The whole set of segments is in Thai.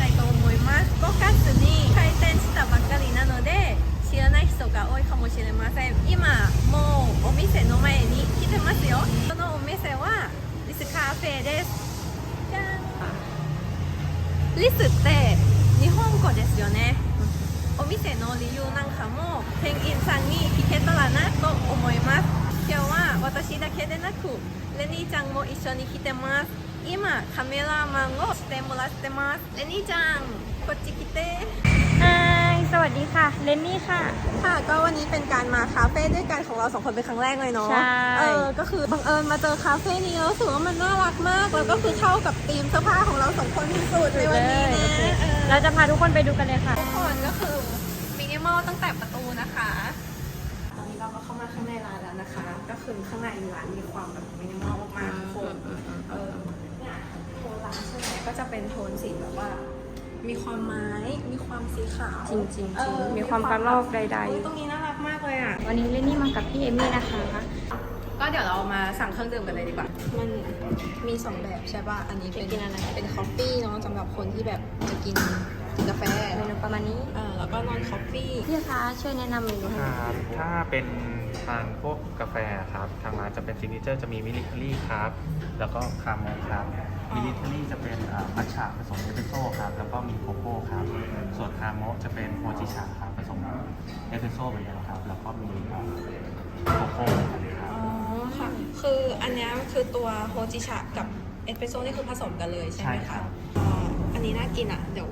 たいと思います。5月に開店したばっかりなので知らない人が多いかもしれません。今もうお店の前に来てますよ。そのお店はリスカフェです。じゃんリスって日本語ですよね。お店の理由なんかも店員さんに聞けたらなと思います今日は私だけでなくレニーちゃんも一緒に来てます今カメラマンをしてもらってますレニーちゃんこっち来てฮายสวัสดีค่ะ เลนนี่ค่ะ ค่ะ ก็วันนี้เป็นการมาคาเฟ่ด้วยกันของเราสองคนเป็นครั้งแรกเลยเนาะใช่ เออก็คือบังเอิญมาเจอคาเฟ่นี้แล้วรู้สึกว่ามันน่ารักมาก แล้วก็คือเข้ากับธีมเสื้อผ้าของเราสองคนที่สุดในวันนี้นะเราจะพาทุกคนไปดูกันเลยค่ะ ทุกคนก็คือมินิมอลตั้งแต่ประตูนะคะ ตอนนี้เราก็เข้ามาข้างในร้านแล้วนะคะ ก็คือข้างในร้านมีความแบบมินิมอลมากๆทุกคน เก็จะเป็นโทนสีแบบว่า มีความไม้ มีความสีขาวจริงๆจริงเออมีความกระรอกใดเฮ้ยตรงนี้น่ารักมากเลยอะๆวันนี้เลนนี่มากับพี่เอมี่นะคะ ก็เดี๋ยวเรามาสั่งเครื่องดื่มกันเลยดีกว่า มันมีสองแบบใช่ป่ะ อันนี้เป็นจะกินอะไร เป็นคอฟฟี่เนาะสำหรับคนที่แบบจะกินกินกาแฟเมนูประมาณนี้ เออแล้วก็นอนคอฟฟี่ พี่คะช่วยแนะนำเมนูให้คหน่อยรับถ้าเป็นทานพวกกาแฟครับ ทางร้านจะเป็นซิกเนเจอร์จะมีมิลิทรี่ครับ แล้วก็คาโมครับ มิลิทรี่จะเป็นอ่ามัทฉะผสมเอสเปรสโซ่ครับ แล้วก็มีโกโก้ครับ ส่วนคาโมจะเป็นโฮจิชะครับผสมเอสเปรสโซ่เหมือนกันครับ แล้วก็มีอ่าโกโก้ครับอ๋อค่ะ คืออันเนี้ยคือตัวโฮจิชะกับเอสเปรสโซ่นี่คือผสมกันเลยใช่ไหมใช่ครัคะบอ่าอันนี้น่ากินอะ เดี๋ยว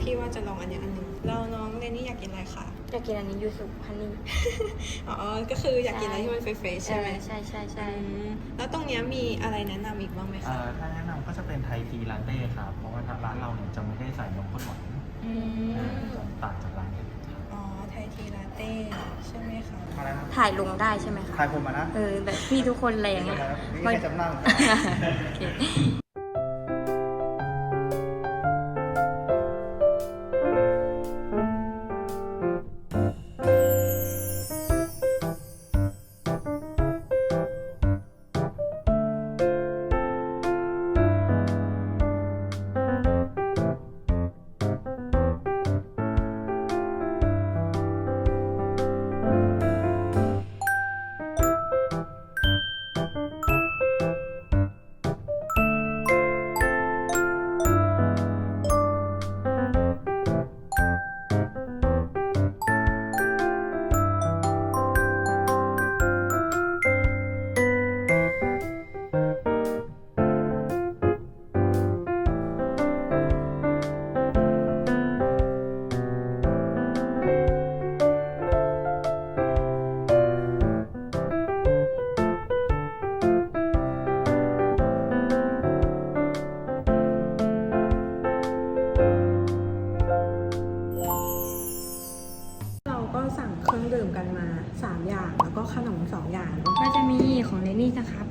พี่ว่าจะลองอันเนี้ยอันหนึงแล้วน้องเรนนี่อยากกินอะไรคะ อยากกินอันนี้ยูสุฮันนี่อ๋อ ก็คืออยากกินอะไรที่มันเฟรชๆใช่ไหมใช่ใช่ใช่อืมแล้วตรงเนี้ยมีอะไรแนะนำอีกบ้างไหมเอ่คะอถ้าแนะนำก็จะเป็นไทยทีลาเต้ครับ เพราะว่าทางร้านเราเนี่ยจะไม่ได้ใส่นมข้นหวานอืมจะต่างจากร้านอื่นครับอ๋อ ไทยทีลาเต้ใช่ไหมคะมาแล้วนะถ่ายลงได้ใช่ไหมคะทายผมมานะเออแบบพี่ทุกคนแรงอะนี่ใครจำนั่งโอเค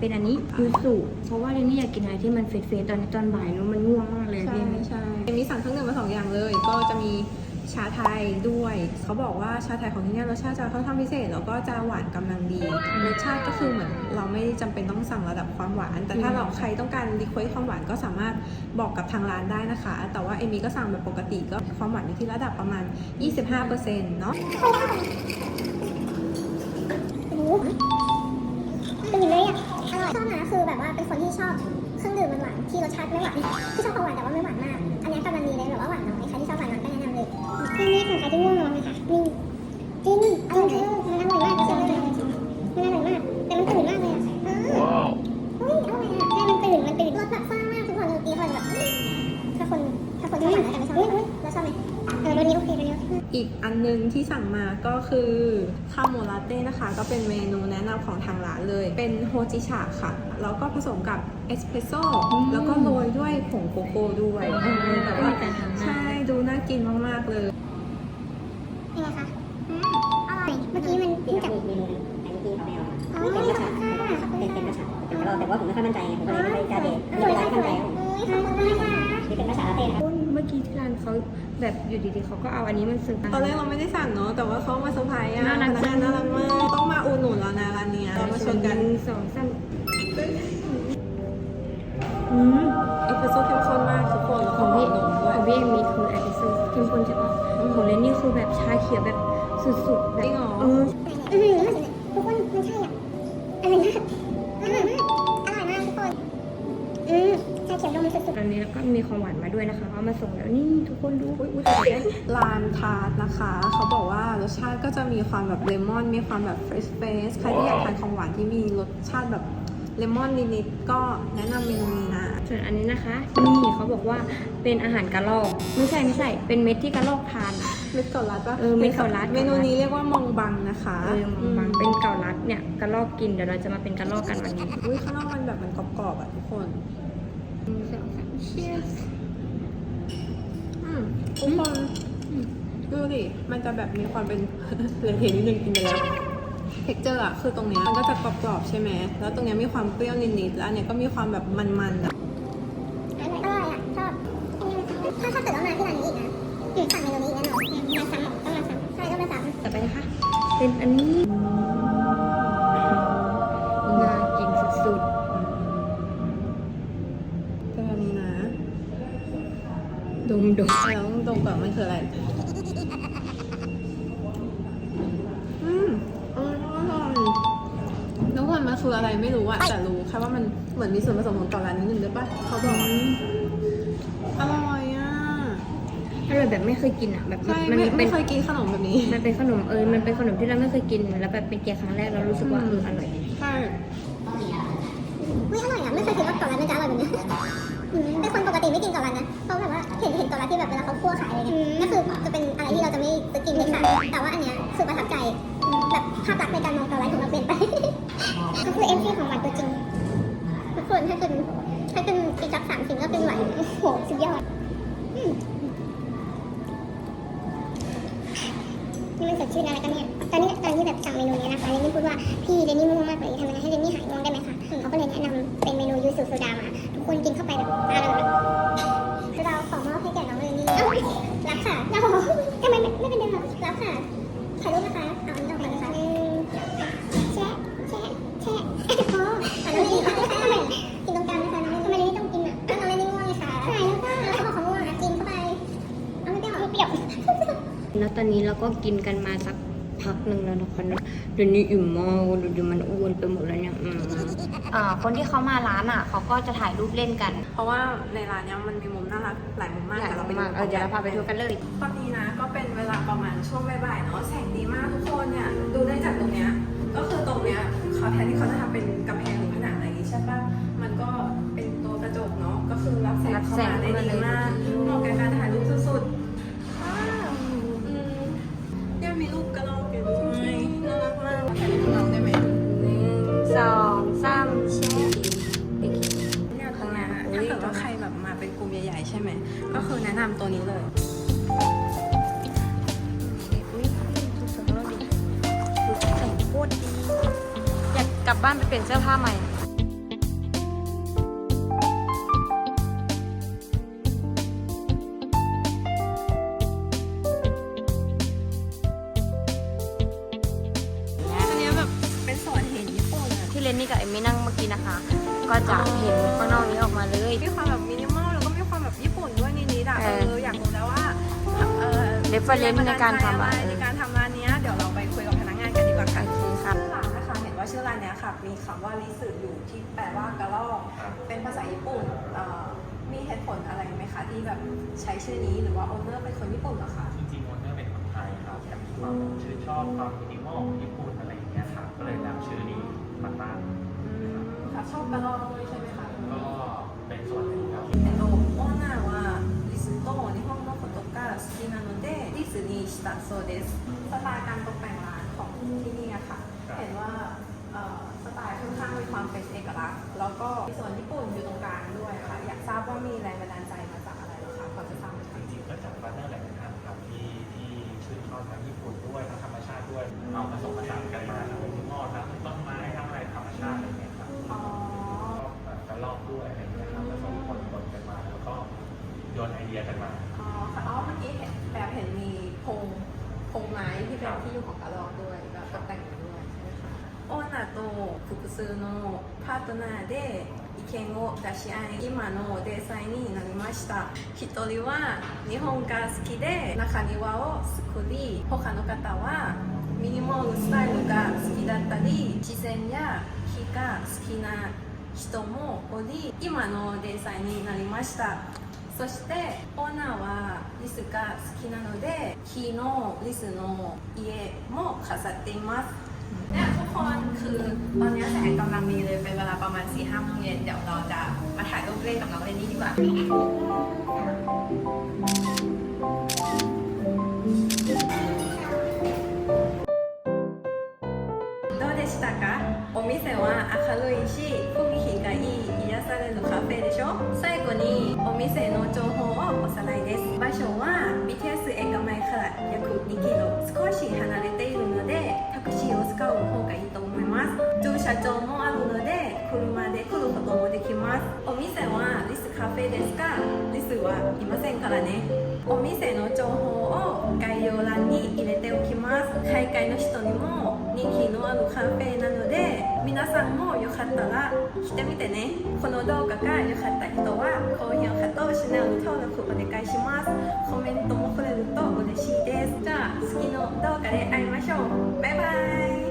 เป็นอันนี้ยูสุเพราะว่าเลนนี่อยากกินอะไรที่มันเฟรชๆตอนนี้ตอนบ่ายเนอะมันง่วงมากเลยใช่พี่เอมี่ใช่เอมมี่สั่งเครื่องดื่มมาสองอย่างเลย ก็จะมีชาไทยด้วย เขาบอกว่าชาไทยของที่เนี่ยรสชาติจะค่อนข้างพิเศษ แล้วก็จะหวานกำลังดีรสชาติก็คือเหมือนเราไม่จำเป็นต้องสั่งระดับความหวาน แต่ถ้าเราใครต้องการรีเควสความหวานก็สามารถบอกกับทางร้านได้นะคะ แต่ว่าเอมมี่ก็สั่งแบบปกติก็ความหวานอยู่ที่ระดับประมาณ 25%เนาะ ชอบนะคือแบบว่าเป็นคนที่ชอบเครื่องดื่มหวานๆที่รสชาติไม่หวานที่ชอบของหวานแต่ว่าไม่หวานมาก อันนี้กำลังดีเลยแบบว่าหวานน้อยใครที่ชอบหวานน้อยก็แนะนำเลยที่นี่ของใครที่ง่วงนอนนะคะนี่จริงจริงคือมันอร่อยมากจริงมันอร่อยมากแต่มันตื่นมากเลยอะว้าวเฮ้ยอร่อยอะใช่มันตื่นมันตื่นรสแบบซ่ามากทุกคนตีคนแบบถ้าคนถ้าคนชอบหวานแล้วกันไม่ชอบแล้วชอบไหมเออวันนี้โอเควันนี้อีกอันหนึงที่สั่งมาก็คือ ต้นะคะ ก็เป็นเมนูแนะนำของทางร้านเลย เป็นโฮจิชะค่ะ แล้วก็ผสมกับเอสเปรสโซ่แล้วก็โรยด้วยผงโกโก้ด้วยเออแบบว่ามีการทำหน้าใช่ดูน่ากินมาก ๆ เลยเป็นไงคะอืมอร่อย เมื่อกี้มันเพิ่งจับเมนูนึงแต่เมื่อกี้เขาไม่เอาอ๋อเป็นขกอบระคุณชับค่ะเป็นเป็นกระชับแต่ว่าแต่ว่าผมไม่ค่อยมั่นใจไงผมก็เลยไม่กล้าเดทสไม่วยได้สมั่นวใจยครับผมอุ้ยขอบคุณมากค่ะนี่เป็นภาษาอา เขาแบบอยู่ดีๆเขาก็เอาอันนี้มันเสิร์ฟตอนแรกเราไม่ได้สั่งเนาะแต่ว่าเขามาเซอร์ไพรส์อะน่ารักพนักงานน่ารักมากต้องมาอูหนุนแล้วนะร้านเนี้ยเรามาชนกันหงสองสามอืมเอสเปรสโซ่เข้มข้นมากทุกคนแล้วขก็องหอพี่มนมด้ขวยองพี่เองมีคือแอปเปิลเข้มข้นใช่ปะของเลนนี่คือแบบชาเขียวแบบสุดๆแบบจริงเหรอ เออ อือหือทุกคนมันใช่อะอร่อยมากอร่อยมากอร่อยมากทุกคนอืมชา เขียวนมสุดตอนนี้แล้วก็มีของหวานมาด้วยนะคะเอามาส่งแล้วนี่ทุกคนดูอุ้ยอุ้ยลานทาร์ตนะคะ เขาบอกว่ารสชาติก็จะมีความแบบเลมอน มีความแบบเฟรชเฟสใครที่อยากทานของหวานที่มีรสชาติแบบเลมอนนิดๆก็แนะนำเมนูนี้นะส่วนอันนี้นะคะ นี่เขาบอกว่าเป็นอาหารกระรอกไม่ใช่ไม่ใช่ เป็นเม็ดที่กระรอกทานอะเม็ดเกาลัดปะเออเม็ดเกาลัดเมนูนี้เรียกว่ามองบังนะคะเออมบางเป็นเกาลัดเนี่ยกระรอกกินเดี๋ยวเราจะมาเป็นกระรอกกันวันนี้อุ้ยข้างนอกมันแบบมันกรอบๆอะทุกคนหนึ่ง สองสาม cheers อืมทุกคนดูดิมันจะแบบมีความเป็นเลนเทนิดนึงกินไปแล้วเท็กเจอร์อะคือตรงเนี้ยมันก็จะกรอบๆใช่ไหม แล้วตรงเนี้ยมีความเปรี้ยวนิดๆ แล้วอันเนี้ยก็มีความแบบมันๆอะๆอร่อยอร่อยอะชอบถ้าถ้าเกิดว่ามาที่ร้านนี้อีกนะหรือสั่งเมนูนี้อีกแน่นอนมาซ้ำต้องมาซ้ำใช่ต้องมาซ้ำต่อไปนะคะ เป็นอันนี้น่ ดมดมแล้วตรงกับมันคืออะไร อืมอร่อยทุกคนมันคืออะไรไม่รู้อะแต่รู้แค่ว่ามันเหมือนมีส่วนผสมของเกาลัดนิดนึงด้วยปะเขาบอกอะอร่อยอะอร่อยแบบไม่เคยกินอะแบบใช่มันไม่เป็ไม่นเคยกินขนมแบบนี้ มันเป็นขนมเออมันเป็นขนมที่เราไม่เคยกินแล้วแบบเป็นเกียร์ครั้งแรกเรารู้สึกว่าเอออร่อยใช่ไม่อร่อยอะไม่เคยคิดว่าเกาลัดมันจะอร่อยแบบนี้อืม เป็นคนปกติไม่กินเกาลัดนะเพราะแบบว่าเห็นเห็นเกาลัดที่แบบเวลาเขาคั่วขายอะไรเงี้ยก็คือจะเป็นอะไรที่เราจะไม่ซื้อกินเลยค่ะแต่ว่าอันเนี้ยคือประทับใจแบบภาพลักษณ์ในการมองเกาลัดของเราเปลี่ยนไปก็คือเอ็มซีของหวานตัวจริงทุกคนถ้าเป็นถ้าเป็นอีกสักสามสิ่งก็เป็นหวานโอ้โหสุดยอดอืมนี่มันสดชื่นอะไรกันเนี่ยตอนนี้ตอนที่แบบสั่งเมนูนี้นะคะเรนนี่พูดว่าพี่เรนนี่ง่วงมากเลยทำยังไงให้เรนนี่หายง่วงได้ไหมคะเขาก็เลยแนะนำเป็นเมนูยูสุโซดามาทุก คนกินเข้าไปแบบตาเราแบบเราขอมอบให้แก่น้องเรนนี่รับค่ะเราทำไมไม่ไม่เป็นเดิมหรอรับค่ะถ่ายรูปนะคะเอาอันนี้ออกไปนะคะหนึ่แชะแชะแชะอ๋ออะน้องเรนนี่ค่ะทำไมกินตรงกลางนะคะน้องเรนนี่ทำไมเรนนี่ต้องกินอะน้องเรนนี่ง่วงไงคะใช่แล้วก็แล้วเขาบอกเขาง่วงอะกินเข้าไปเอาไม่เปรี้ยวเอไม่เปรี้ยวแล้วตอนนี้เราก็กินกันมาสักพักหนึ่งแล้วนะคะเดี๋ยวนี้อิ่มมากเดี๋ยวมันอ้วนไปหมดแล้วเนี่ย อืมอ่าคนที่เขามาร้านอะเขาก็จะถ่ายรูปเล่นกัน เพราะว่าในร้านเนี้ยมันมีมุมน่ารักหลายมุมมากหลายแต่เราไปมากเออเดี๋ยวเราพาไปดูกันเลย ตอนนี้นะก็เป็นเวลาประมาณช่วงบ่ายๆเนาะแสงดีมากทุกคนเนี่ยดูได้จากตรงเนี้ยก็คือตรงเนี้ยเขาแทนที่เขาจะทำเป็นกำแพงหรือผนังอะไรอย่างงี้ใช่ปะมันก็เป็นตัวกระจกเนาะก็คือรับแสงเข้ามาได้ดีมากเหมาะกับการถ่ายรูป ก็คือแนะนำตัวนี้เลยอุ้ยดูสวยมากดิดูแต่งโคตรดี อยากกลับบ้านไปเปลี่ยนเสื้อผ้าใหม่อันเนี้แบบเป็นสวนเห็นญี่ปุ่นอะที่เลนนี่กับเอมมี่นั่งเมื่อกี้นะคะ ก็จะเห็นข้างนอกนี้ออกมาเลยมีความแบบมิน reference ในการทำงานในการทำร้านนี้เดี๋ยวเราไปคุยกับพนักงานกันดีกว่าค่ะโอเค่ะ ชื่อร้านนะคะเห็นว่าชื่อร้านเนี้ยค่ะ มีคำว่าริสึอยู่ที่แปลว่ากระลอกเป็นภาษาญี่ปุ่นมีเหตุผลอะไรไหมคะที่แบบใช้ชื่อนี้หรือว่าโอนเนอร์เป็นคนญี่ปุ่นเหรอคะจริงๆโอนเนอร์เป็นคนไทยครับแต่มีความชื่อชอบความมินิมอลของญี่ปุ่นอะไรอย่างเงี้ยครับก็เลยนำชื่อนี้มาตั้งค่ะชอบกระลอกด้วยใช่ไหมคะก็เป็นส่วนหนึ่งครับ ชิตะโซเดสสไตล์การตกแต่งร้านของที่นี่อะค่ะ เห็นว่าสไตล์ค่อนข้างมีความเป็นเอกลักษณ์ แล้วก็มีส่วนญี่ปุ่นอยู่ตรงกลางด้วยค่ะ อยากทราบว่ามีแรงบันดาลใจมาจากอะไรหรคะพอจะทราบไหมคจริงก็จากบ้านนั่นแหละครับที่ที่ชื่นชอบทางญี่ปุ่นด้วยทางธรรมชาติด้วยเอาผสมผสานกันมาทั้งงอทั้งต้นไม้ทั้งอะไรธรรมชาติอะไรเงี้ยครับอ๋กระลอกด้วยอะไรเงี้ยครับผสมผสานกันมาแล้วก็โยนไอเดียกันมา ป็นที่อยู่ของกระรอกด้วยแบบตกแต่งอยู่ด้วยใช่ไหมคะオーナーと複数のパートナーで意見を出し合い今のデザインになりました一人は日本が好きで中庭を作り他の方はミニモールスタイルが好きだったり自然や木が好きな人もおり今のデザインになりました そしてオーナーはリスが好きなので木のリスの家も飾っていますเนี่ยทุกคนคือตอนนี้แสงกำลังดีเลยเป็นเวลาประมาณ4ี่ห้าโมงเย็นเดี๋ยวเราจะมาถ่ายรูปเล่นกับน้องเรนนี่ดีกว่า どうでしたかお店は明るいし雰囲気がいい癒されるカフェでしょ最 後にお店の情報をおさらいです。場所は BTS 駅前から約2キロ少し離れているのでタクシーを使う方がいいと思います。駐車場もあるので車で来ることもできます。お店はリスカフェですがリスはいませんからね。お店の情報を概要欄に入れておきます。海外の人にも人気のあるカフェなので皆さんもよかったら来てみてね。この動画が良かった人は高評価とチャンネ登録お願いします。コメントもくれると嬉しいです。じゃあ次の動画で会いましょう。バイバイ。